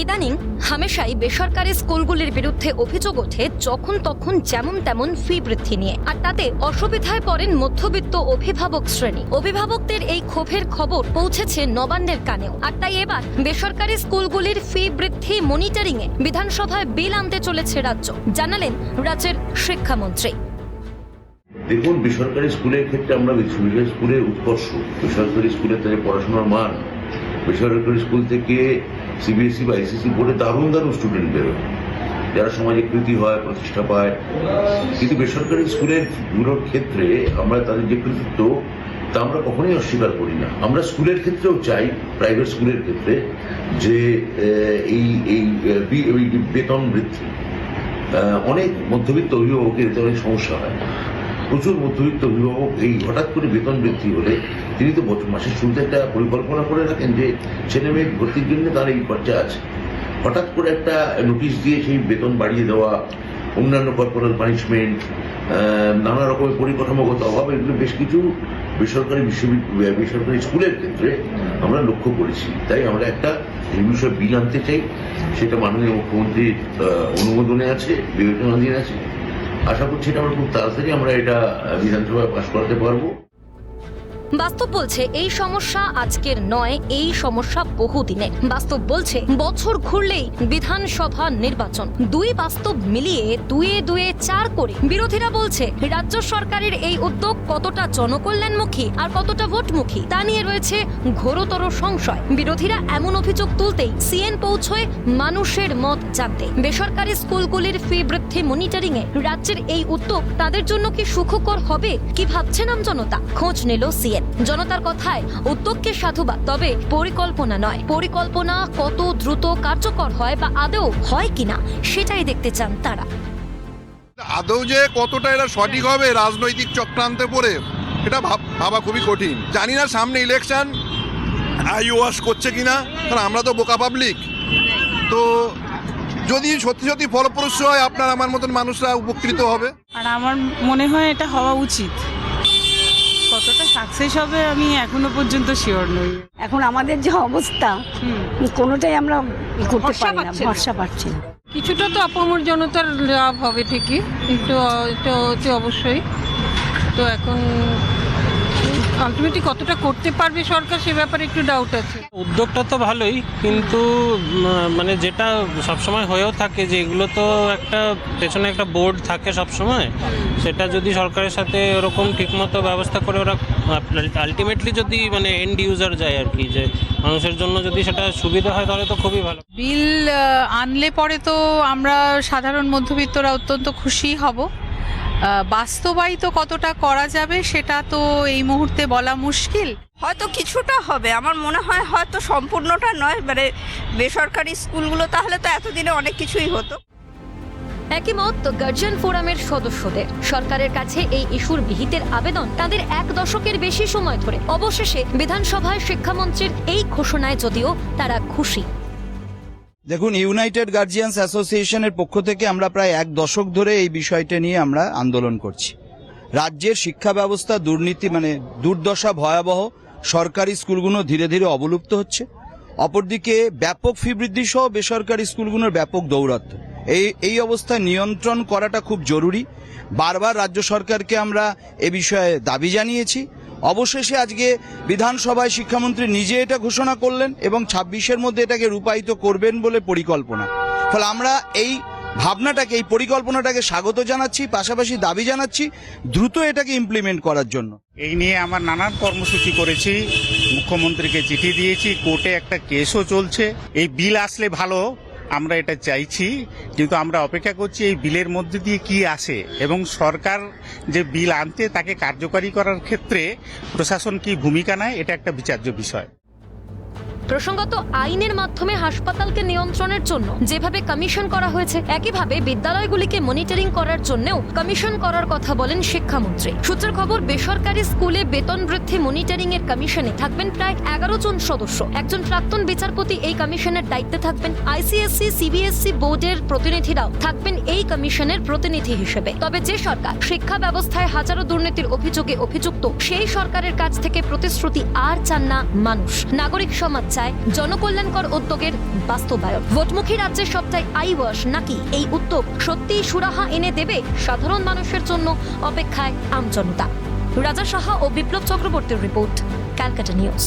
ইদানিং হামেশাই বেসরকারি স্কুলগুলির বিরুদ্ধে অভিযোগ ওঠে যখন তখন যেমন তেমন ফি বৃদ্ধি নিয়ে। আর তাতে অসুবিধায় পড়েন মধ্যবিত্ত অভিভাবক শ্রেণি। অভিভাবকদের এই ক্ষোভের খবর পৌঁছেছে নবান্নের কানেও। আর তাই এবার বেসরকারি স্কুলগুলির ফি বৃদ্ধি মনিটরিং এ বিধানসভায় বিল আনতে চলেছে রাজ্য, জানালেন রাজ্যের শিক্ষামন্ত্রী। দেখুন, বেসরকারি স্কুলের ক্ষেত্রে আমরা বেসরকারি স্কুলের উৎকর্ষ। বেসরকারি স্কুলের পড়াশোনার মান। বেসরকারি স্কুল থেকে সিবিএসসি বা আইসিসি বোর্ডে দারুণ দারুণ স্টুডেন্ট বেরোয় যারা সমাজে কৃতি হয়, প্রতিষ্ঠা পায়। কিন্তু বেসরকারি স্কুলেরগুলোর ক্ষেত্রে আমরা তাদের যে কৃতিত্ব, তা আমরা কখনোই অস্বীকার করি না। আমরা স্কুলের ক্ষেত্রেও চাই প্রাইভেট স্কুলের ক্ষেত্রে, যে এই এই বেতন বৃদ্ধি। অনেক মধ্যবিত্ত অভিভাবকের এতে অনেক সমস্যা হয়। প্রচুর মধ্যবিত্ত অভিভাবক এই হঠাৎ করে বেতন বৃদ্ধি হলে তিনি তো মাসের শুরুতে একটা পরিকল্পনা করে রাখেন যে ছেলে মেয়ে ভর্তির জন্য তার এই খরচা আছে। হঠাৎ করে একটা নোটিশ দিয়ে সেই বেতন বাড়িয়ে দেওয়া, অন্যান্য কর্পোরাল পানিশমেন্ট নানা রকমের পরিকাঠামোগত অভাব, এগুলো বেশ কিছু বেসরকারি বিশ্ববিদ্যালয় বেসরকারি স্কুলের ক্ষেত্রে আমরা লক্ষ্য করেছি। তাই আমরা একটা এই বিষয়ে বিল আনতে চাই। সেটা মাননীয় মুখ্যমন্ত্রীর অনুমোদনে আছে বিবেচনাধীন আছে। আশা করছি এটা আমরা খুব তাড়াতাড়ি আমরা এটা বিধানসভায় পাশ করাতে পারব। বাস্তব বলছে, এই সমস্যা আজকের নয়, এই সমস্যা বহুদিনের বাস্তব বলছে, বছর ঘুরলেই বিধানসভা নির্বাচন। দুই বাস্তব মিলিয়ে দুয়ে দুয়ে চার করে। বিরোধীরা বলছে, রাজ্য সরকারের এই উদ্যোগ কতটা জনকল্যাণমুখী আর কতটা ভোটমুখী তা নিয়ে রয়েছে ঘোরতর সংশয়। বিরোধীরা এমন অভিযোগ তুলতেই সিএন পৌঁছয় মানুষের মত জানতে বেসরকারি স্কুলগুলির ফি বৃদ্ধি মনিটরিং এ রাজ্যের এই উদ্যোগ তাদের জন্য কি সুখকর হবে, কি ভাবছেন আম জনতা? খোঁজ নিল সিএন। জনতার কথায়, উদ্যোগকে সাধুবাদ, তবে পরিকল্পনা নয়। পরিকল্পনা কত দ্রুত কার্যকর হয় বা আদৌ হয় কিনা, সেটাই দেখতে চান তারা। আদৌ যে কতটা এটা সঠিক হবে রাজনৈতিক চক্রান্তে পড়ে এটা ভাব- ভাবা খুবই কঠিন। জানি না সামনে ইলেকশন আই ওয়াশ করছে কিনা, কারণ আমরা তো বোকা পাবলিক তো যদি সত্যি সত্যি ফলপ্রসূ হয় আপনার আমার মতন মানুষরা উপকৃত হবে। আর আমার মনে হয় এটা হওয়া উচিত। কতটা সাকসেস হবে আমি এখনও পর্যন্ত শিওর নই। এখন আমাদের যে অবস্থা হুম। কোনোটাই আমরা করতে পারি না পাচ্ছি না। ভরসা পাচ্ছি না। কিছুটা তো আপামর জনতার লাভ হবে ঠিকই একটু এটা হচ্ছে অবশ্যই। তো এখন আলটিমেটলি কতটা করতে পারবে সরকার সে ব্যাপারে একটু ডাউট আছে। উদ্যোগটা তো ভালোই কিন্তু মানে যেটা সবসময় হয়েও থাকে যে এগুলো তো একটা পেছনে একটা বোর্ড থাকে সবসময় সেটা যদি সরকারের সাথে ওরকম ঠিকমতো ব্যবস্থা করে ওরা আলটিমেটলি যদি মানে এন্ড ইউজার যায় আর কি যে মানুষের জন্য যদি সেটা সুবিধা হয় তাহলে তো খুবই ভালো। বিল আনলে পরে তো আমরা সাধারণ মধ্যবিত্তরা অত্যন্ত খুশি হব। বাস্তবায়িত কতটা করা যাবে সেটা তো এই মুহূর্তে বলা মুশকিল। হয়তো কিছুটা হবে। আমার মনে হয় হয়তো সম্পূর্ণটা নয়। মানে বেসরকারি স্কুলগুলো তাহলে তো এতদিনে অনেক কিছুই হতো। একই মত গার্জিয়ান ফোরামের সদস্যদের। সরকারের কাছে এই ইস্যুর বিহিতের আবেদন তাদের এক দশকের বেশি সময় ধরে। অবশেষে বিধানসভায় শিক্ষামন্ত্রীর এই ঘোষণায় যদিও তারা খুশি। দেখুন ইউনাইটেড গার্জিয়ান্স অ্যাসোসিয়েশনের পক্ষ থেকে আমরা প্রায় এক দশক ধরে এই বিষয়টা নিয়ে আমরা আন্দোলন করছি। রাজ্যের শিক্ষা ব্যবস্থা, দুর্নীতি মানে দুর্দশা ভয়াবহ, সরকারি স্কুলগুলো ধীরে ধীরে অবলুপ্ত হচ্ছে। অপরদিকে ব্যাপক ফি বৃদ্ধি সহ বেসরকারি স্কুলগুলোর ব্যাপক দৌরাত্ম্য এই এই অবস্থা নিয়ন্ত্রণ করাটা খুব জরুরি। বারবার রাজ্য সরকারকে আমরা এ বিষয়ে দাবি জানিয়েছি। অবশেষে আজকে বিধানসভায় শিক্ষামন্ত্রী নিজে এটা ঘোষণা করলেন এবং ছাব্বিশের মধ্যে এটাকে রূপায়িত করবেন বলে পরিকল্পনা। ফলে আমরা এই ভাবনাটাকে, এই পরিকল্পনাটাকে স্বাগত জানাচ্ছি, পাশাপাশি দাবি জানাচ্ছি দ্রুত এটাকে ইমপ্লিমেন্ট করার জন্য। এই নিয়ে আমার নানান কর্মসূচি করেছি, মুখ্যমন্ত্রীকে চিঠি দিয়েছি, কোর্টে একটা কেসও চলছে। এই বিল আসলে ভালো আমরা এটা চাইছি, কিন্তু আমরা অপেক্ষা করছি এই বিলের মধ্যে দিয়ে কি আসে এবং সরকার যে বিল আনতে তাকে কার্যকারী করার ক্ষেত্রে প্রশাসন কি ভূমিকা নেয়, এটা একটা বিচার্য বিষয়। প্রসঙ্গত, আইনের মাধ্যমে হাসপাতালকে নিয়ন্ত্রণের জন্য যেভাবে কমিশন করা হয়েছে, একইভাবে বিদ্যালয়গুলিকে মনিটরিং করার জন্যও কমিশন করার কথা বলেন শিক্ষামন্ত্রী। সূত্রের খবর, বেসরকারি স্কুলে বেতন বৃদ্ধি মনিটরিং এর কমিশনে থাকবেন প্রায় এগারো জন সদস্য। একজন প্রাক্তন বিচারপতি এই কমিশনের দায়িত্বে থাকবেন। আইসিএসসি, সিবিএসসি বোর্ডের প্রতিনিধিরাও থাকবেন এই কমিশনের প্রতিনিধি হিসেবে। তবে যে সরকার শিক্ষা ব্যবস্থায় হাজারো দুর্নীতির অভিযোগে অভিযুক্ত, সেই সরকারের কাছ থেকে প্রতিশ্রুতি আর চান না মানুষ। নাগরিক সমাজ চায় জনকল্যাণকর উদ্যোগের বাস্তবায়ন। ভোটমুখী রাজ্যের সবটাই আইওয়াস নাকি? এই উদ্যোগ সত্যিই সুরাহা এনে দেবে সাধারণ মানুষের জন্য অপেক্ষায় আমজনতা। রাজা সাহা ও বিপ্লব চক্রবর্তীর রিপোর্ট, ক্যালকাটা নিউজ।